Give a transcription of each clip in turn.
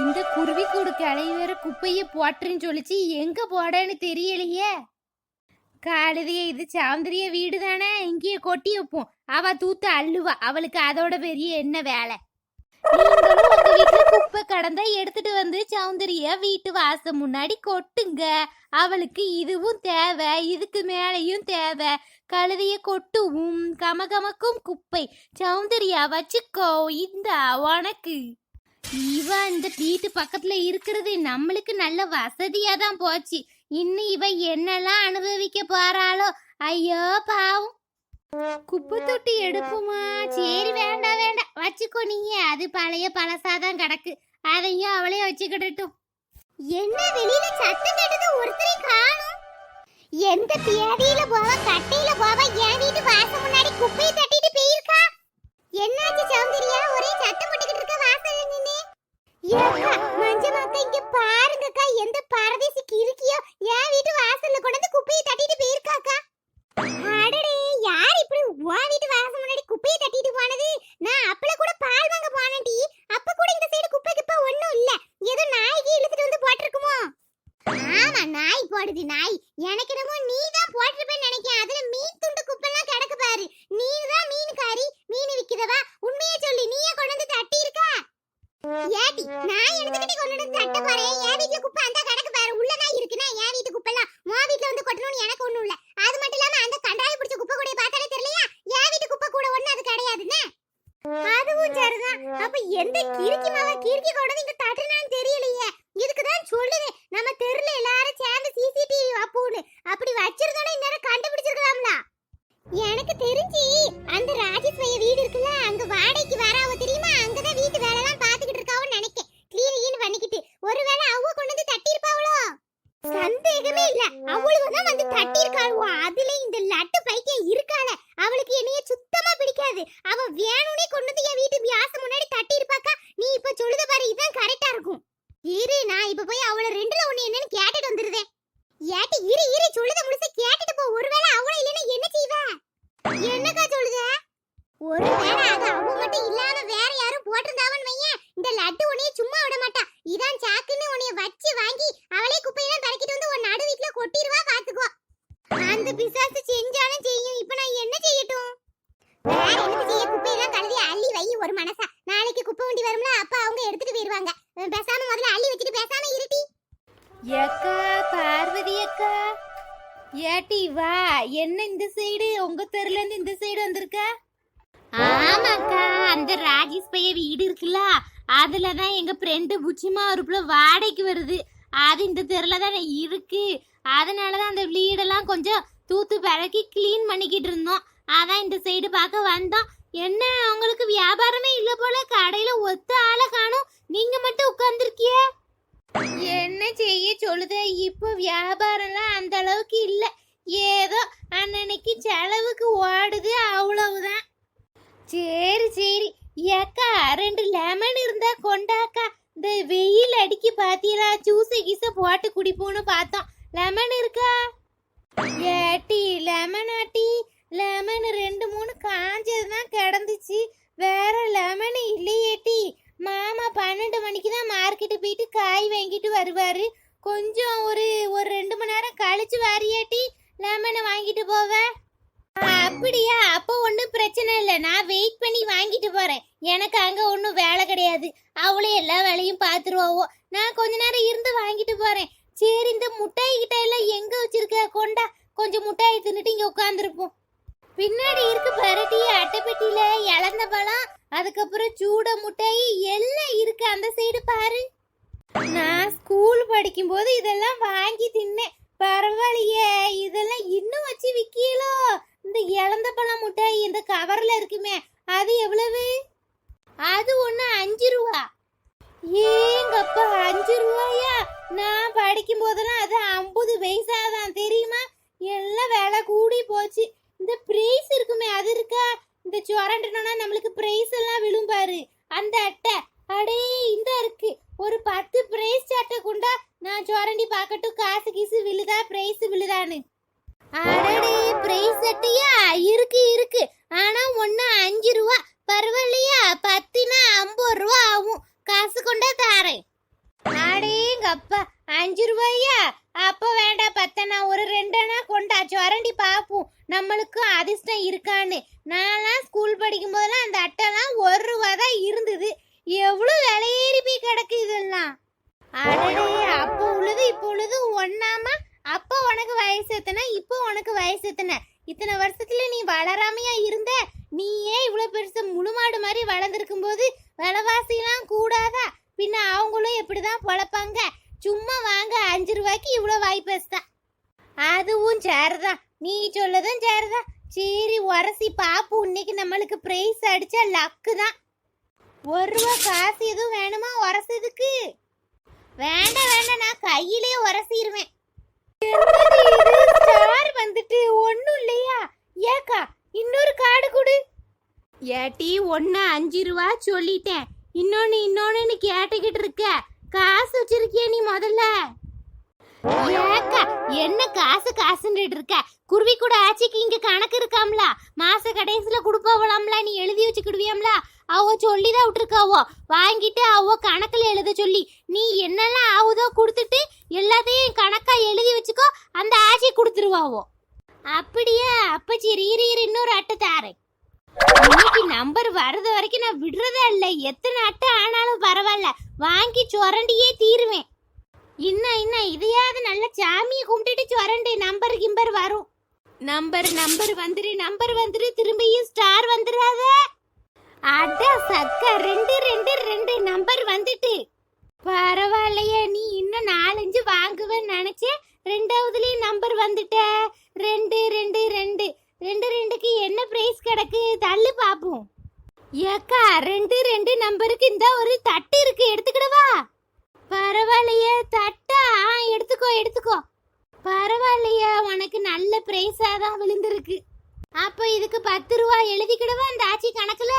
இந்த குருவி கூடு கிளை வேற குப்பைய போட்டுன்னு சொல்லிச்சு. எங்க போடன்னு தெரியலையே. காலதிய இது சாந்திரிய வீடு தானே இங்கேயே கொட்டி வைப்போம். அவ தூத்து அள்ளுவா. அவளுக்கு அதோட பெரிய என்ன வேலை? நீங்களும் உங்க வீட்டுல குப்பை கடந்தா எடுத்துட்டு வந்து சௌந்தரிய வீட்டு வாசல் முன்னாடி கொட்டுங்க. அவளுக்கு இதுவும் தேவை இதுக்கு மேலையும் தேவை. கழுதைய கொட்டுவும். கமகமக்கும் குப்பை. சௌந்தரியா வச்சுக்கோ. இந்த உனக்கு. இவ இந்த வீட்டு பக்கத்துல இருக்கிறது நம்மளுக்கு நல்ல வசதியா தான் போச்சு. இன்னும் இவ என்னெல்லாம் அனுபவிக்க போறாளோ? ஐயோ பாவம். குப்பை தொட்டி எடுப்புமா? சரி வேண்டாம் வேண்டாம். வச்சுக்கோ நீங்க அது பழைய பழசாதான் கிடக்கு. அதையும் அவளே வச்சுக்கிடட்டும். என்ன வெளியில சத்தம் கேட்டது ஒருத்தரை காணும்? எந்த தேதியில போவ கட்டையில போவ என் வீட்டு வாசல் முன்னாடி குப்பையை தட்டிட்டு போயிருக்கா? என்னாச்சு சௌந்தர்யா ஒரே சத்தம் போட்டுக்கிட்டு இருக்க வாசல்ல நின்னு ஏக்கா மஞ்சமாக்கா இங்க பாருங்கக்கா எந்த பரதேசிக்கு இருக்கியோ என் வீட்டு வாசல்ல கொண்டு வந்து குப்பையை தட்டிட்டு போயிருக்காக்கா அடடே யார் இப்படி உன் வீட்டு வாசல் முன்னாடி குப்பையை தட்டிட்டு போனது நான் அப்பள கூட பால் வாங்க போனேன்டி அப்ப கூட இந்த சைடு குப்பை கிப்பை ஒண்ணும் இல்ல ஏதோ நாய்க்கு இழுத்துட்டு வந்து போட்டிருக்குமோ ஆமா நாய் போடுது நாய் எனக்கு என்னமோ நீ தான் போட்டிருப்பேன்னு நினைக்கிறேன் அதுல மீன் துண்டு குப்பெல்லாம் கிடக்கு பாரு நீ தான் மீன் காரி மீன் விக்கிறவா உண்மையை சொல்லி நீயே கொண்டு வந்து தட்டி இருக்கா ஏடி நான் எடுத்துக்கிட்டு கொண்டு சட்டை போறேன் என்ன இந்த சைடு? உங்க தெருல இருந்து இந்த சைடு வந்திருக்க? ஆமாக்கா அந்த ராஜேஷ் பைய வீடு இருக்குல்ல அதுல தான் எங்க ஃப்ரெண்டு புச்சிமா ஒருப்புல வாடகைக்கு வருது. அது இந்த தெருல தானே இருக்கு. அதனால தான் அந்த வீடெல்லாம் கொஞ்சம் தூத்து பழக்கி க்ளீன் பண்ணிக்கிட்டு இருந்தோம். அதான் இந்த சைடு பார்க்க வந்தோம். என்ன உங்களுக்கு வியாபாரமே இல்ல போல? கடையில ஒத்த ஆளை காணும். நீங்க மட்டும் உட்கார்ந்துருக்கிய. என்ன செய்ய சொல்லுத? இப்போ வியாபாரம்லாம் அந்த அளவுக்கு இல்ல. அன்னன்னைக்கு செலவுக்கு ஓடுது அவ்வளவுதான். சரி சரி. ஏக்கா ரெண்டு லெமன் இருந்தா கொண்டாக்கா. இந்த வெயில் அடிக்கி பாத்தீங்களா? ஜூஸ கீச போட்டு குடிப்போம்னு பார்த்தோம். லெமன் இருக்கா? ஏட்டி லெமன் ஆட்டி லெமன் ரெண்டு மூணு காஞ்சது தான் கிடந்துச்சு. வேற லெமன் இல்லையேட்டி மாமா பன்னெண்டு மணிக்கு தான் மார்க்கெட்டு போயிட்டு காய் வாங்கிட்டு வருவாரு. கொஞ்சம் ஒரு ஒரு ரெண்டு மணி நேரம் கழிச்சு வாரியாட்டி லெமனை வாங்கிட்டு போவேன் அப்படியா? அப்போ ஒன்றும் பிரச்சனை இல்லை. நான் வெயிட் பண்ணி வாங்கிட்டு போறேன். எனக்கு அங்கே ஒன்றும் வேலை கிடையாது. அவளே எல்லா வேலையும் பார்த்துருவாவோ நான் கொஞ்ச நேரம் இருந்து வாங்கிட்டு போறேன். சரி இந்த முட்டாய் கிட்ட எல்லாம் எங்க வச்சிருக்க? கொண்டா கொஞ்சம் முட்டாய் தின்னுட்டு இங்க உட்காந்துருப்போம் பின்னாடி இருக்கு பரட்டி அட்டைப்பெட்டியில இழந்த பழம் அதுக்கப்புறம் சூட முட்டாய் எல்லாம் இருக்கு. அந்த சைடு பாரு. நான் ஸ்கூல் படிக்கும்போது இதெல்லாம் வாங்கி தின்னேன். பரவாயில்லையே இதெல்லாம் இன்னும் வச்சு விக்கீலோ இந்த இழந்த பழம் முட்டாய் இந்த கவர்ல இருக்குமே அது எவ்வளவு? அது ஒன்று அஞ்சு ரூபா. ஏங்கப்பா அஞ்சு ரூபாயா? நான் படிக்கும் போதெல்லாம் அது ஐம்பது பைசா தான் தெரியுமா? எல்லாம் விலை கூடி போச்சு. இந்த பிரைஸ் இருக்குமே அது இருக்கா? இந்த சுரண்டனா நம்மளுக்கு பிரைஸ் எல்லாம் விழும்பாரு அந்த அட்டை. அடே இந்த இருக்கு. ஒரு பத்து பிரைஸ் சட்டை கொண்டா நான் சுரண்டி பார்க்கட்டும் காசு கீசு விழுதா பிரைஸ் விழுதான்னு அடடே பிரைஸ் சட்டையா இருக்கு இருக்கு ஆனா ஒண்ணு அஞ்சு ரூபா பரவாயில்லையா பத்துனா ஐம்பது ரூபா ஆகும் காசு கொண்டா தாரேன் ஏங்கப்பா அஞ்சு ரூபாயா அப்ப வேண்டாம் பத்தனா ஒரு ரெண்டனா கொண்டா சொரண்டி பாப்போம் நம்மளுக்கும் அதிர்ஷ்டம் இருக்கான்னு நான்லாம் ஸ்கூல் படிக்கும் போதெல்லாம் அந்த அட்டைலாம் ஒரு ரூபா தான் இருந்தது எவ்வளவு விலையேறி போய் கிடக்கு இதெல்லாம் அடடே அப்போ உள்ளது இப்போ உள்ளது ஒண்ணாமா அப்போ உனக்கு வயசு எத்தனை இப்போ உனக்கு வயசு எத்தனை இத்தனை வருஷத்துல நீ வளராமையா இருந்த நீ ஏன் இவ்வளவு பெருசு முழுமாடு மாதிரி வளர்ந்துருக்கும் போது விலைவாசிலாம் கூடாதா பின்ன அவங்களும் எப்படிதான் பொழப்பாங்க சும்மா வாங்க அஞ்சு ரூபாய்க்கு இவ்வளோ வாய் பேசுதா அதுவும் சேருதான் நீ சொல்லதும் சேருதான் சரி உரசி பாப்பு இன்னைக்கு நம்மளுக்கு பிரைஸ் அடிச்சா லக்கு தான் ஒரு ரூபா காசு எதுவும் வேணுமா உரசதுக்கு. வேண்டாம் வேண்டாம் நான் கையிலே உரசிடுவேன் ஸ்டார் வந்துட்டு ஒன்றும் இல்லையா? ஏக்கா இன்னொரு கார்டு கொடு. ஏட்டி ஒன்னு அஞ்சு ரூபா சொல்லிட்டேன். இன்னொன்னு இன்னொன்னு கேட்டுக்கிட்டு இருக்க. காசு வச்சிருக்கிய நீ முதல்ல? ஏக்கா என்ன காசு காசுன்னு இருக்க? குருவி கூட ஆச்சிக்கு இங்க கணக்கு இருக்காம்ல? மாச கடைசியில கொடுப்பாவலாம்ல நீ எழுதி வச்சுக்கிடுவியாம்ல? அவ சொல்லிதான் விட்டுருக்காவோ வாங்கிட்டு அவ கணக்குல எழுத சொல்லி நீ என்னெல்லாம் ஆகுதோ கொடுத்துட்டு எல்லாத்தையும் கணக்கா எழுதி வச்சுக்கோ அந்த ஆச்சி கொடுத்துருவாவோ அப்படியா? அப்ப சரி இரு இரு இன்னொரு அட்டை தாரேன். இன்னைக்கு நம்பர் வர்றது வரைக்கும் நான் விடுறதே இல்லை. எத்தனை அட்டை ஆனாலும் பரவாயில்ல. வாங்கி சுரண்டியே தீருவேன். இன்னும் இன்னும் இதையாவது நல்ல சாமியை கும்பிட்டுட்டு சுரண்டு நம்பர் கிம்பர் வரும். நம்பர் நம்பர் வந்துரு நம்பர் வந்துரு திரும்பியும் ஸ்டார் வந்துடாத அட சக்கா ரெண்டு ரெண்டு ரெண்டு நம்பர் வந்துட்டு. பரவாயில்லையே நீ இன்னும் நாலஞ்சு வாங்குவேன்னு நினைச்சேன். ரெண்டாவதுலயும் நம்பர் வந்துட்ட. ரெண்டு ரெண்டு ரெண்டு. ரெண்டு ரெண்டுக்கு என்ன பிரைஸ் கிடக்கு? தள்ளு பாப்போம். ஏக்கா ரெண்டு ரெண்டு நம்பருக்கு இந்த ஒரு தட்டு இருக்கு. எடுத்துக்கிடவா பரவாயில்லையே தட்டா? ஆ, எடுத்துக்கோ எடுத்துக்கோ. பரவாயில்லையா உனக்கு நல்ல பிரைஸாக தான் விழுந்திருக்கு. அப்போ இதுக்கு பத்து ரூபா எழுதிக்கிடவா அந்த ஆச்சி கணக்கில்.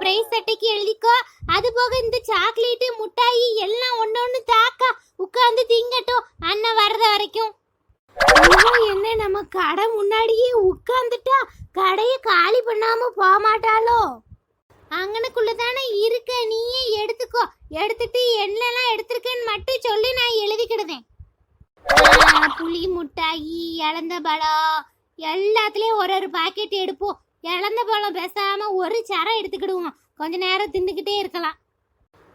பிரைஸ் அட்டைக்கு எழுதிக்கோ. அது போக இந்த சாக்லேட்டு முட்டாயி எல்லாம் ஒன்னொன்னு தாக்கா. உட்காந்து திங்கட்டும். அண்ணன் வர்ற வரைக்கும். என்ன நம்ம கடை முன்னாடியே உட்காந்துட்டா கடையை காலி பண்ணாம போக மாட்டாளோ அங்கனக்குள்ள தானே இருக்க நீயே எடுத்துக்கோ. எடுத்துட்டு என்னெல்லாம் எடுத்திருக்கேன்னு மட்டும் சொல்லி நான் எழுதிக்கிடுதேன் புளி முட்டாயி இழந்த பழம் எல்லாத்துலயும் ஒரு ஒரு பாக்கெட் எடுப்போம். இழந்த பழம் பேசாம ஒரு சரம் எடுத்துக்கிடுவோம். கொஞ்ச நேரம் தின்னுக்கிட்டே இருக்கலாம்.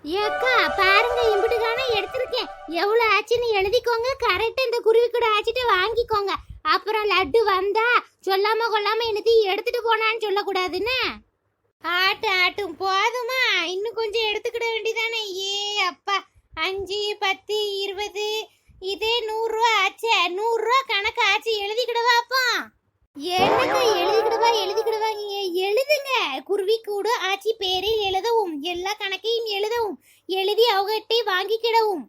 ஏக்கா பாருங்க இம்புட்டுக்கான எடுத்திருக்கேன். எவ்வளோ ஆச்சுன்னு எழுதிக்கோங்க. கரெக்டாக இந்த குருவி கூட ஆச்சுட்டு வாங்கிக்கோங்க. அப்புறம் லட்டு வந்தா சொல்லாம கொள்ளாம எனக்கு எடுத்துட்டு போனான்னு சொல்லக்கூடாதுன்னு? ஆட்டு ஆட்டும் போதுமா? இன்னும் கொஞ்சம் எடுத்துக்கிட வேண்டியதானே? ஏ அப்பா. அஞ்சு பத்து இருபது. இதே நூறுரூவா ஆச்சே. நூறுரூவா கணக்கு ஆச்சு. எழுதிக்கிடவா அப்பா? என்னங்க எழுதிக்கிடுவாங்க எழுதிக்கிடவா நீங்க எழுதுங்க குருவி கூட ஆச்சி பேரில் எழுதவும் எல்லா கணக்கையும் எழுதவும் எழுதி அவகிட்டே வாங்கிக்கிடவும்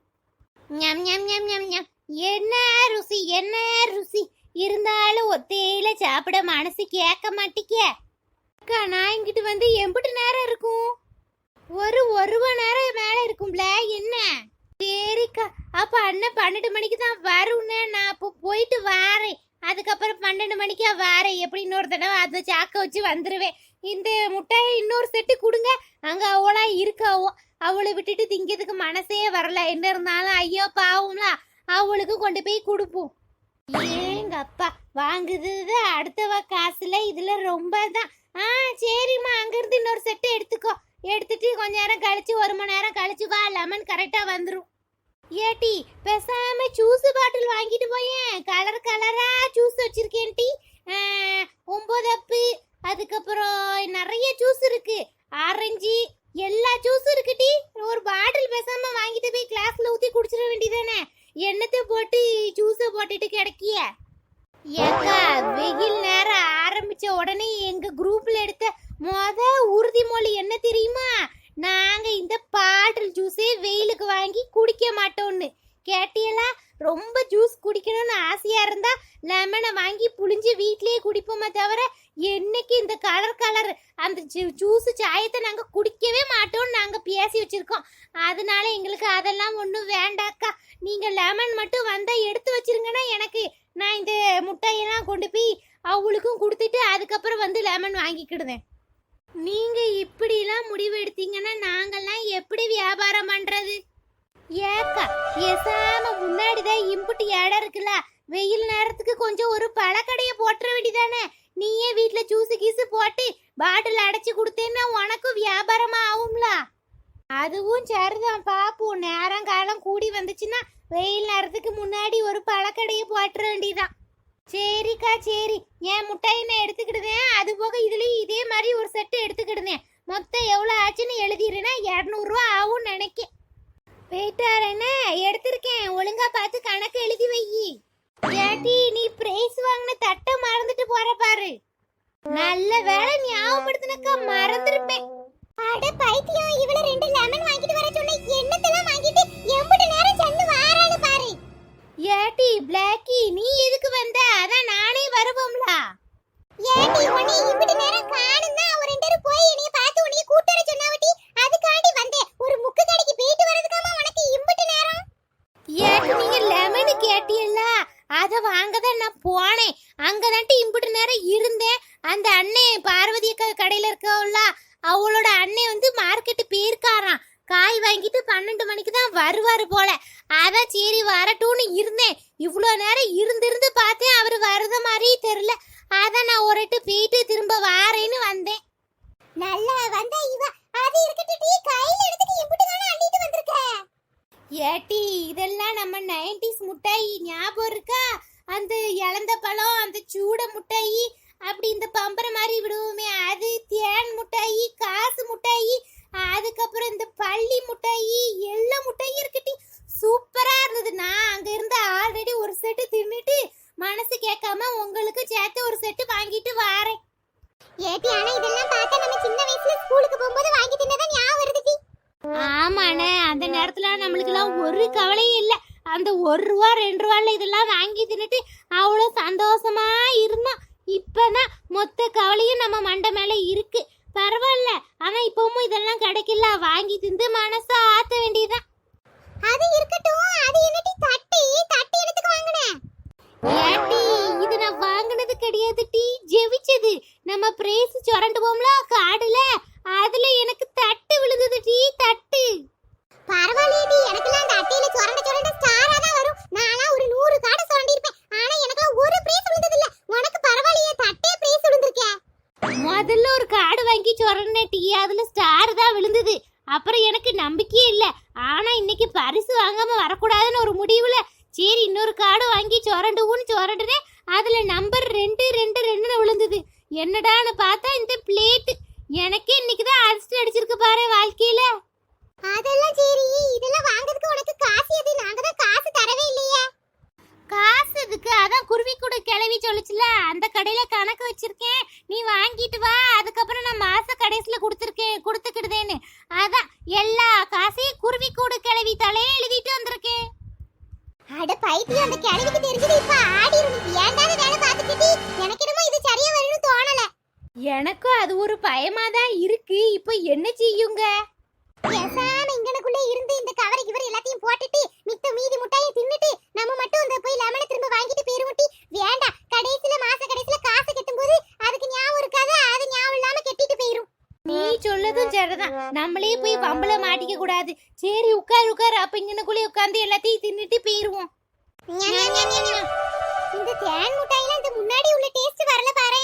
ஞம் ஞம் ஞம் ஞம் ஞம் என்ன ருசி என்ன ருசி இருந்தாலும் ஒத்தையில சாப்பிட மனசு கேட்க மாட்டிக்க அக்கா நான் இங்கிட்டு வந்து எம்பிட்டு நேரம் இருக்கும் ஒரு ஒரு மணி நேரம் மேல இருக்கும்ல என்ன சரிக்கா அப்ப அண்ணன் பன்னெண்டு மணிக்கு தான் வரும்னே நான் அப்போ போயிட்டு வாரேன் அதுக்கப்புறம் பன்னெண்டு மணிக்கா வேற எப்படி இன்னொரு தடவை அதை சாக்க வச்சு வந்துருவேன். இந்த முட்டையை இன்னொரு செட்டு கொடுங்க. அங்க அவளா இருக்காவோ. அவளை விட்டுட்டு திங்கிறதுக்கு மனசே வரல. என்ன இருந்தாலும் ஐயோ பாவம்ல. அவளுக்கு கொண்டு போய் கொடுப்போம். ஏங்க அப்பா வாங்குது அடுத்தவ காசுல? இதுல ரொம்ப தான் ஆ சரிம்மா. அங்கிருந்து இன்னொரு செட்டு எடுத்துக்கோ. எடுத்துட்டு கொஞ்ச நேரம் கழிச்சு ஒரு மணி நேரம் கழிச்சு வா. லெமன் கரெக்டா வந்துரும். ஏட்டி பேசாம ஜூஸ் பாட்டில் வாங்கிட்டு போயேன். கலர் கலரா ஜூஸ் வச்சிருக்கேன் டி ஒன்பது அப்பு அதுக்கப்புறம் நிறைய ஜூஸ் இருக்கு. ஆரஞ்சு எல்லா ஜூஸும் இருக்கு டி. ஒரு பாட்டில் பேசாம வாங்கிட்டு போய் கிளாஸ்ல ஊத்தி குடிச்சிட வேண்டியதானே எண்ணத்தை போட்டு ஜூஸை போட்டுட்டு கிடைக்கிய? ஏக்கா வெயில் நேரம் ஆரம்பிச்ச உடனே எங்க குரூப்ல எடுத்த மொத உறுதிமொழி என்ன தெரியுமா? நாங்க இந்த பாட்டில் ஜூஸே வெயிலுக்கு வாங்கி குடிக்க மாட்டோம்னு. கேட்டியலா? ரொம்ப ஜூஸ் குடிக்கணும்னு ஆசையா இருந்தா லெமனை வாங்கி புளிஞ்சு வீட்லயே குடிப்போமே தவிர என்னைக்கு இந்த கலர் கலர் அந்த ஜூஸ் சாயத்தை நாங்கள் குடிக்கவே மாட்டோம்னு நாங்கள் பேசி வச்சுருக்கோம். அதனால எங்களுக்கு அதெல்லாம் ஒன்றும் வேண்டாக்கா. நீங்கள் லெமன் மட்டும் வந்தால் எடுத்து வச்சிருங்கன்னா எனக்கு நான் இந்த முட்டையெல்லாம் கொண்டு போய் அவளுக்கும் கொடுத்துட்டு அதுக்கப்புறம் வந்து லெமன் வாங்கிக்கிடுதேன் நீங்கள் இப்படிலாம் முடிவு எடுத்தீங்கன்னா நாங்கள்லாம் எப்படி வியாபாரம் பண்ணுறது ஏக்கா முன்னாடி தான் இம்புட்டு இடம் இருக்குல்ல வெயில் நேரத்துக்கு கொஞ்சம் ஒரு பழக்கடையை போட்டுற வேண்டிதானே? நீயே வீட்ல ஜூஸ் கீஸு போட்டு பாட்டில் அடைச்சு கொடுத்தேன்னா உனக்கும் வியாபாரமா ஆகும்ல அதுவும் சரிதான் பாப்போம். நேரம் காலம் கூடி வந்துச்சுன்னா வெயில் நேரத்துக்கு முன்னாடி ஒரு பழக்கடையை போட்டுற வேண்டியதான் சரிக்கா சரி. என் முட்டாயை நான் எடுத்துக்கிடுவேன் அது போக இதுலயும் இதே மாதிரி ஒரு செட்டு எடுத்துக்கிடுவேன் மொத்தம் எவ்வளோ ஆச்சுன்னு எழுதிடுறேன்னா இரநூறுவா ஆகும்னு நினைக்கேன். போயிட்டாரண்ணே எடுத்திருக்கேன். ஒழுங்கா பார்த்து கணக்கு எழுதி வை ஏட்டி நீ பிரைஸ் வாங்கின தட்டை மறந்துட்டு போற பாரு சில வேலை ஞாபகப்படுத்தினக்கா மறந்துருப்பேன். ஏட்டி இதெல்லாம் நம்ம நைன்டிஸ் முட்டாய் ஞாபகம் இருக்கா அந்த இளந்த பழம் அந்த சூட முட்டாய் அப்படி இந்த பம்பர மாதிரி விடுவோமே அது தேன் முட்டாய் காசு முட்டாய் அதுக்கப்புறம் இந்த பள்ளி முட்டாய் எல்லா முட்டாயும் இருக்குட்டி சூப்பரா இருந்தது நான் அங்க இருந்து ஆல்ரெடி ஒரு செட்டு தின்னுட்டு மனசு கேட்காம உங்களுக்கு சேர்த்து ஒரு செட்டு வாங்கிட்டு வாரேன் ஏட்டி ஆனா இதெல்லாம் பார்த்தா நம்ம சின்ன வயசுல ஸ்கூலுக்கு போகும்போது வாங்கி தின்னதான் ஞாபகம் வருது ஆமாண்ணே அந்த நேரத்துல நம்மளுக்கெல்லாம் ஒரு கவலையும் இல்ல. அந்த ஒரு ரூபா ரெண்டு ரூபால இதெல்லாம் வாங்கி தின்னுட்டு அவ்வளோ சந்தோஷமா இருந்தோம். இப்பதான் மொத்த கவலையும் நம்ம மண்டை மேல இருக்கு. பரவாயில்ல. ஆனா இப்பவும் இதெல்லாம் கிடைக்கல. வாங்கி திந்து மனசை ஆத்த வேண்டியதுதான். அது இருக்கட்டும். அது என்னடி தட்டி? தட்டி எடுத்துக்கு வாங்குனேன் ஏட்டி இது நான் வாங்குனது கிடையாது டீ. ஜெவிச்சது. நம்ம பிரேஸ் சுரண்டுவோம்ல காடுல. அதுல எனக்கு தட்டு விழுந்தது டீ தட்டு. பரவாயில்லையடி எனக்கெல்லாம் அந்த அட்டையில சுரண்ட சுரண்ட ஸ்டாரா தான் வரும். நான்லாம் ஒரு நூறு காடை சுரண்டி இருப்பேன் ஆனா எனக்கெல்லாம் ஒரு பிரேஸ் விழுந்தது இல்ல உனக்கு பரவாயில்லையே தட்டே பிரேஸ் விழுந்திருக்கே. முதல்ல ஒரு காடு வாங்கி சுரண்ட டீ. அதுல ஸ்டார் தான் விழுந்தது. அப்புறம் எனக்கு நம்பிக்கையே இல்ல. ஆனா இன்னைக்கு பரிசு வாங்காம வரக்கூடாதுன்னு ஒரு முடிவுல சரி இன்னொரு காடு வாங்கி சுரண்டுவோன்னு சுரண்டுனேன் அதுல நம்பர் ரெண்டு ரெண்டு ரெண்டுன்னு விழுந்தது. என்னடான்னு பார்த்தா இந்த பிளேட் எனக்கே இன்னைக்கு தான் அடிச்சு அடிச்சிருக்கு பாரு வாழ்க்கையில. அதெல்லாம் சரி. இதெல்லாம் வாங்குறதுக்கு உனக்கு காசு எது? நாங்க தான் காசு தரவே இல்லையே. காசு இதுக்கு அதான் குருவி கூட கிளவி சொல்லுச்சுல. அந்த கடையில கணக்கு வச்சிருக்கேன். நீ வாங்கிட்டு வா. அதுக்கப்புறம் நான் மாச கடைசில கொடுத்துருக்கேன். கொடுத்துக்கிடுதேன்னு. அதான் எல்லா காசையும் குருவி கூடு கிளவி தலையே எழுதிட்டு வந்திருக்கேன். அட பைத்தியம் அந்த கிழவிக்கு தெரிஞ்சது இப்ப ஆடி இருந்து ஏன்டாத வேலை பார்த்துக்கிட்டு? எனக்கு என்னமோ இது சரியா வரும்னு தோணல. எனக்கும் அது ஒரு பயமா தான் இருக்கு. இப்போ என்ன செய்யுங்க? பேசாம இங்கனக்குள்ள இருந்து இந்த கவர் கிவர் எல்லாத்தையும் போட்டுட்டு மித்த மீதி முட்டாயை தின்னுட்டு நம்ம மட்டும் அந்த போய் லெமனை திரும்ப வாங்கிட்டு போயிருவோட்டி வேண்டாம் கடைசில மாச கடைசில காசு கட்டும்போது அதுக்கு ஞாபகம் இருக்காது? அது ஞாபகம் இல்லாம கெட்டிட்டு போயிரும். நீ சொல்லதும் சரிதான். நம்மளே போய் வம்பல மாட்டிக்க கூடாது. சரி உட்கார் உட்கார். அப்ப இங்கனக்குள்ளே உட்காந்து எல்லாத்தையும் தின்னுட்டு போயிருவோம் இந்த தேன் முட்டாயில இந்த முன்னாடி உள்ள டேஸ்ட் வரல பாரு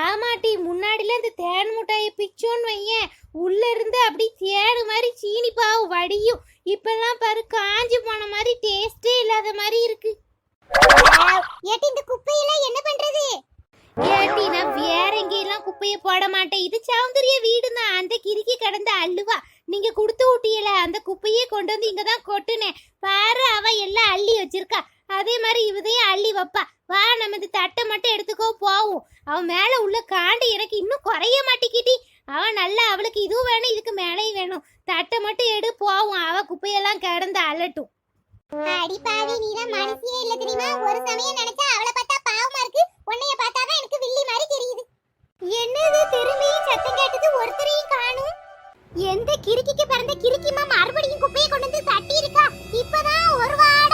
ஆமாட்டி முன்னாடில இந்த தேன் முட்டாயை பிச்சோன்னு வையேன் உள்ள இருந்து அப்படி தேடு மாதிரி சீனி பாவு வடியும் இப்பெல்லாம் பாரு காஞ்சி போன மாதிரி டேஸ்டே இல்லாத மாதிரி இருக்கு ஏட்டி இந்த குப்பையெல்லாம் என்ன பண்றது ஏட்டி நான் வேற எங்கேயெல்லாம் குப்பையை போட மாட்டேன் இது சௌந்தரிய வீடு தான் அந்த கிறுக்கி கடந்த அள்ளுவா நீங்க கொடுத்து விட்டியல அந்த குப்பையே கொண்டு வந்து இங்க தான் கொட்டுனேன் பாரு அவ எல்லாம் அள்ளி வச்சிருக்கா அதே மாதிரி இவதையும் அள்ளி வைப்பா. வா நம்ம இந்த தட்டை மட்டும் எடுத்துக்கோ போவோம். அவன் மேல உள்ள காண்டு எனக்கு இன்னும் குறைய மாட்டிக்கிட்டி அவன் நல்லா அவளுக்கு இதுவும் வேணும் இதுக்கு மேலேயும் வேணும். தட்டை மட்டும் எடு போவோம். அவ குப்பையெல்லாம் கிடந்து அள்ளட்டும் அடி பாவி நீலாம் மனசியே இல்ல தெரியுமா? ஒரு சமயம் நினைச்சா அவளை பார்த்தா பாவமா இருக்கு. உன்னைய பார்த்தாதான் எனக்கு வில்லி மாதிரி தெரியுது. என்னது? திரும்பி சத்தம் கேட்டது ஒருத்தரையும் காணும்? எந்த கிறுக்கிக்கு பிறந்த கிறுக்கிமா மறுபடியும் குப்பையை கொண்டு வந்து தட்டி இருக்கா இப்பதான் ஒரு வாட